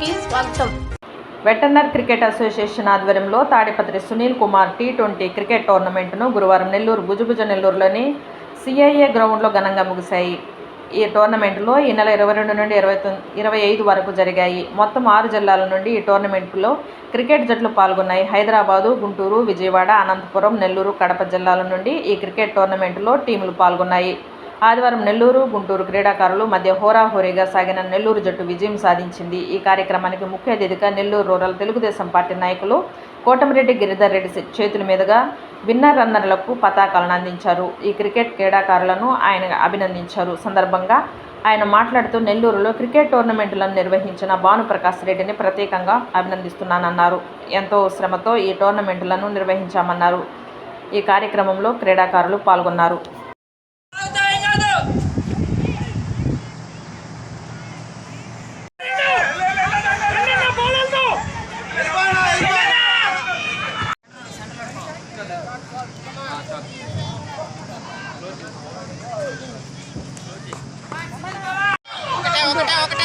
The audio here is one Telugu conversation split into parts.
కి స్వాగతం. వెటర్నర్ క్రికెట్ అసోసియేషన్ ఆధ్వర్యంలో Tadipatri Sunil Kumar T twenty cricket టోర్నమెంట్ను గురువారం నెల్లూరు భుజభుజ నెల్లూరులోని సిఐఏ గ్రౌండ్లో ఘనంగా ముగిశాయి. ఈ టోర్నమెంట్లో ఈ నెల ఇరవై రెండు నుండి ఇరవై తొమ్మిది ఇరవై ఐదు వరకు జరిగాయి. మొత్తం ఆరు జిల్లాల నుండి ఈ టోర్నమెంట్లో క్రికెట్ జట్లు పాల్గొన్నాయి. హైదరాబాదు గుంటూరు విజయవాడ అనంతపురం నెల్లూరు కడప జిల్లాల నుండి ఈ క్రికెట్ టోర్నమెంట్లో టీములు పాల్గొన్నాయి. ఆదివారం నెల్లూరు గుంటూరు క్రీడాకారులు మధ్య హోరాహోరీగా సాగిన నెల్లూరు జట్టు విజయం సాధించింది. ఈ కార్యక్రమానికి ముఖ్య అతిథిగా నెల్లూరు రూరల్ తెలుగుదేశం పార్టీ నాయకులు కోటమిరెడ్డి గిరిధర్ రెడ్డి చేతుల మీదుగా విన్నర్ రన్నర్లకు పతాకాలను అందించారు. ఈ క్రికెట్ క్రీడాకారులను ఆయన అభినందించారు. సందర్భంగా ఆయన మాట్లాడుతూ నెల్లూరులో క్రికెట్ టోర్నమెంట్లను నిర్వహించిన భానుప్రకాష్ రెడ్డిని ప్రత్యేకంగా అభినందిస్తున్నానన్నారు. ఎంతో శ్రమతో ఈ టోర్నమెంట్లను నిర్వహించామన్నారు. ఈ కార్యక్రమంలో క్రీడాకారులు పాల్గొన్నారు.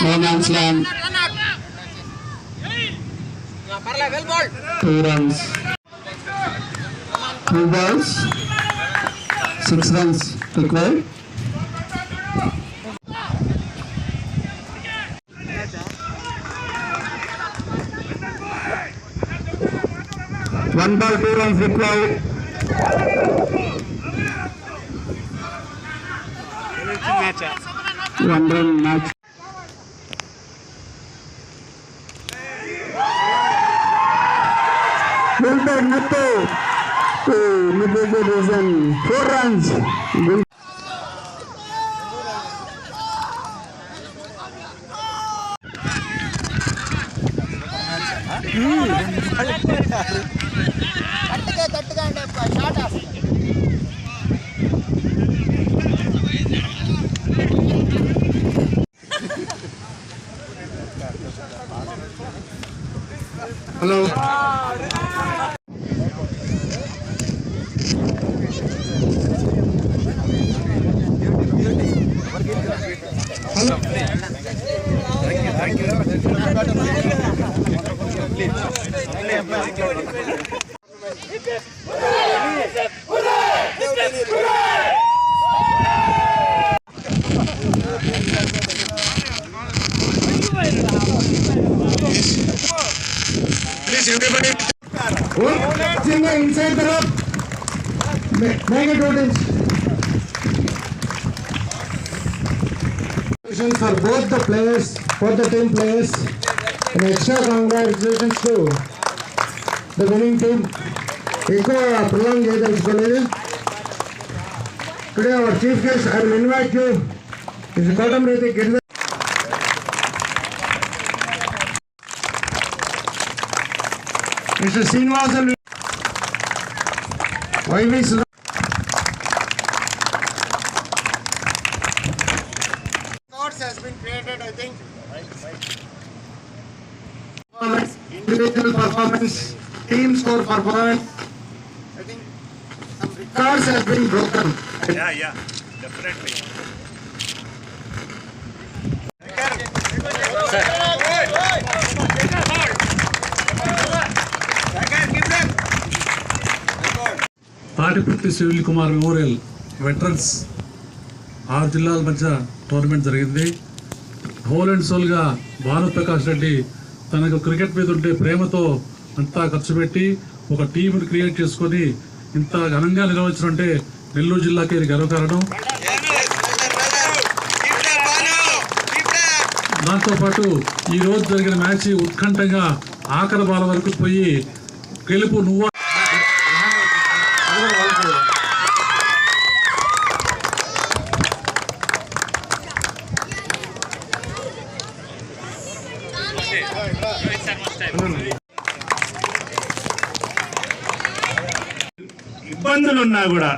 No man's land. Two runs. Two balls. Six runs required. One ball, two runs required. One run match. Wilber Muthu to Midway Region. Four One finger inside the rope. Ma- Make it what Congratulations for both the players, both the team players, and extra congratulations to the winning team. ఎక్కువ prolong చేయదలుచుకోలేదు today our chief guest I will invite you is Kotam రైతు Girija Mr. Srinivasan. YV individual performance, team score performance, I think records has been broken. Yeah, yeah, definitely. Tadipatri civil Kumar memorial veterans ఆరు జిల్లాల మధ్య టోర్నమెంట్ జరిగింది హోల్ అండ్ సోల్గా భానుప్రకాష్ రెడ్డి తనకు క్రికెట్ మీద ఉండే ప్రేమతో అంతా ఖర్చు పెట్టి ఒక టీంను క్రియేట్ చేసుకొని ఇంత ఘనంగా నిర్వహించడంటే నెల్లూరు జిల్లాకి గర్వకారణం దాంతోపాటు ఈ రోజు జరిగిన మ్యాచ్ ఉత్కంఠంగా ఆఖరి బాల వరకు పోయి గెలుపు నువ్వు ఇబ్బందులు ఉన్నా కూడా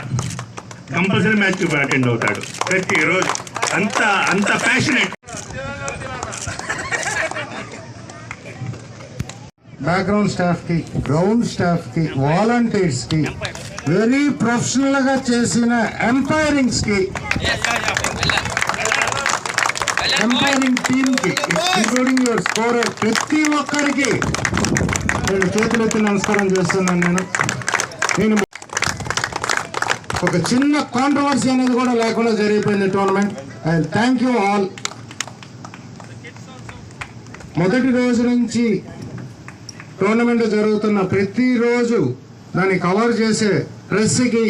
కంపల్సరీ మ్యాచ్ అటెండ్ అవుతాడు. ప్రతిరోజు అంత అంత ప్యాషనెట్ బ్యాక్గ్రౌండ్ స్టాఫ్కి గ్రౌండ్ స్టాఫ్కి వాలంటీర్స్కి వెరీ ప్రొఫెషనల్గా చేసిన ఎంపైరింగ్స్ ఇంక్లూడింగ్ యువర్ స్కోరర్ ప్రతి ఒక్కరికి. నేను చేతులెత్తి నమస్కారం చేస్తున్నాను నేను. నేను ఒక చిన్న కాంట్రవర్సీ అనేది కూడా లేకుండా జరిగిపోయింది tournament I thank you all మొదటి రోజు నుంచి టోర్నమెంట్ జరుగుతున్న ప్రతిరోజు దాన్ని కవర్ చేసే ప్రెస్కి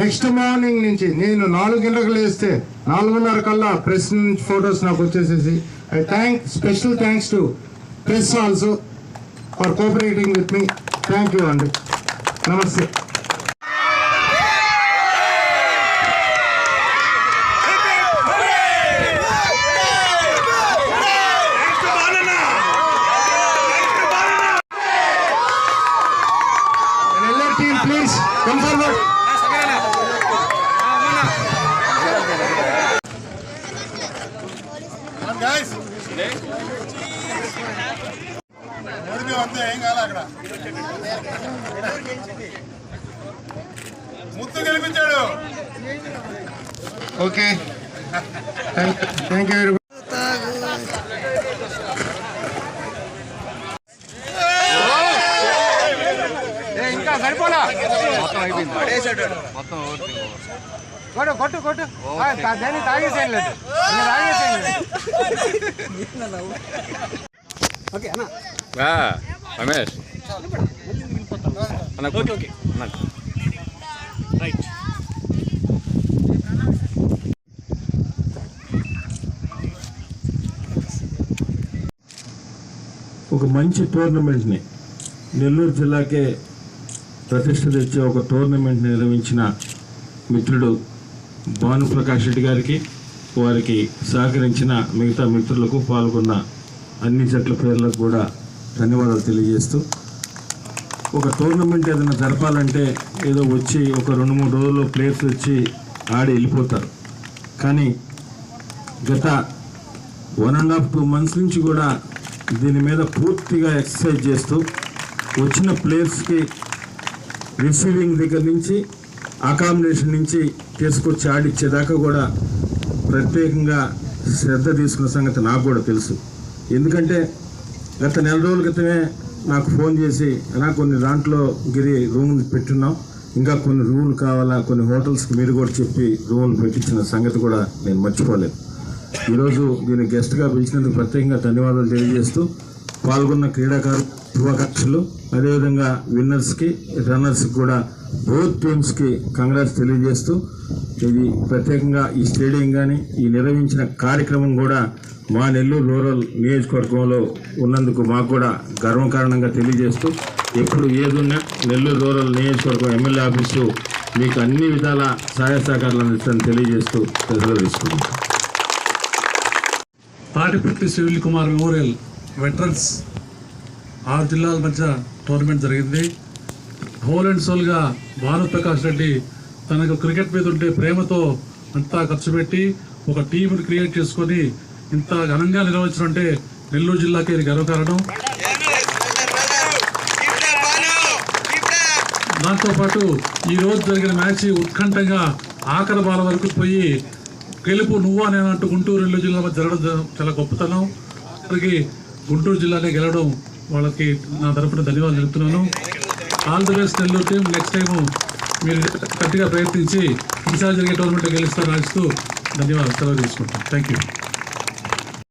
నెక్స్ట్ మార్నింగ్ నుంచి నేను నాలుగు గంటలకు లేస్తే నాలుగున్నర కల్లా ప్రెస్ నుంచి ఫొటోస్ నాకు వచ్చేసేసి I thank special thanks to press also for cooperating with me thank you అండి నమస్తే Okay. Thank, thank you very much. ఇంకా సరిపోలా? కొట్టు కొట్టు కొట్టు. దాన్ని తాగేసేయం లేదు. తాగేసేయం లేదు. రమేష్. అన్న ఓకే ఓకే. అన్న. ఒక మంచి టోర్నమెంట్ని నెల్లూరు జిల్లాకే ప్రతిష్ట తెచ్చే ఒక టోర్నమెంట్ నిర్వహించిన మిత్రుడు భానుప్రకాష్ రెడ్డి గారికి వారికి సహకరించిన మిగతా మిత్రులకు పాల్గొన్న అన్ని జట్ల పేర్లకు కూడా ధన్యవాదాలు తెలియజేస్తూ ఒక టోర్నమెంట్ ఏదైనా జరపాలంటే ఏదో వచ్చి ఒక రెండు మూడు రోజుల్లో ప్లేయర్స్ వచ్చి ఆడి వెళ్ళిపోతారు. కానీ గత one and half two months నుంచి కూడా దీని మీద పూర్తిగా ఎక్సర్సైజ్ చేస్తూ వచ్చిన ప్లేయర్స్కి రిసీవింగ్ దగ్గర నుంచి అకామిడేషన్ నుంచి తీసుకొచ్చి ఆడిచ్చేదాకా కూడా ప్రత్యేకంగా శ్రద్ధ తీసుకున్న సంగతి నాకు కూడా తెలుసు. ఎందుకంటే గత నెల రోజుల క్రితమే నాకు ఫోన్ చేసి అలా కొన్ని దాంట్లో గిరి రూమ్ పెట్టున్నాం ఇంకా కొన్ని రూములు కావాలా కొన్ని హోటల్స్కి మీరు కూడా చెప్పి రూములు పెట్టించిన సంగతి కూడా నేను మర్చిపోలేదు ఈరోజు దీన్ని గెస్ట్గా పిలిచినందుకు ప్రత్యేకంగా ధన్యవాదాలు తెలియజేస్తూ పాల్గొన్న క్రీడాకారు యువకక్షలు అదేవిధంగా విన్నర్స్కి రన్నర్స్కి కూడా బోత్ టీమ్స్కి కంగ్రాట్స్ తెలియజేస్తూ ఇది ప్రత్యేకంగా ఈ స్టేడియం కానీ ఈ నిర్వహించిన కార్యక్రమం కూడా మా నెల్లూరు రూరల్ నియోజకవర్గంలో ఉన్నందుకు మాకు కూడా గర్వకారణంగా తెలియజేస్తూ ఎప్పుడు ఏదున్నా నెల్లూరు రూరల్ నియోజకవర్గం ఎమ్మెల్యే ఆఫీసు మీకు అన్ని విధాల సహాయ సహకారాలు అందిస్తారని తెలియజేస్తూ సెలవు తీసుకుంటున్నాను తాటిపర్తి సివిల్ కుమార్ మెమోరియల్ వెటరన్స్ ఆరు జిల్లాల మధ్య టోర్నమెంట్ జరిగింది. హోల్ అండ్ సోల్గా భానుప్రకాష్ రెడ్డి తనకు క్రికెట్ మీద ఉండే ప్రేమతో అంతా ఖర్చు పెట్టి ఒక టీంను క్రియేట్ చేసుకొని ఇంత ఘనంగా నిర్వహించడం అంటే నెల్లూరు జిల్లాకి ఇది గర్వకారణం దాంతోపాటు ఈ రోజు జరిగిన మ్యాచ్ ఉత్కంఠంగా ఆఖరి బాల వరకు పోయి గెలుపు నువ్వా నేను అంటూ గుంటూరు రెండు జిల్లా మధ్య జరగడం చాలా గొప్పతనం. ఇప్పటికి గుంటూరు జిల్లానే గెలవడం వాళ్ళకి నా తరపున ధన్యవాదాలు చెప్తున్నాను. All the best Nellore team. Next time మీరు గట్టిగా ప్రయత్నించి ఈసారి జరిగే టోర్నమెంట్ గెలుస్తారు ఆశిస్తూ ధన్యవాదాలు. సెలవు తీసుకుంటాం. Thank you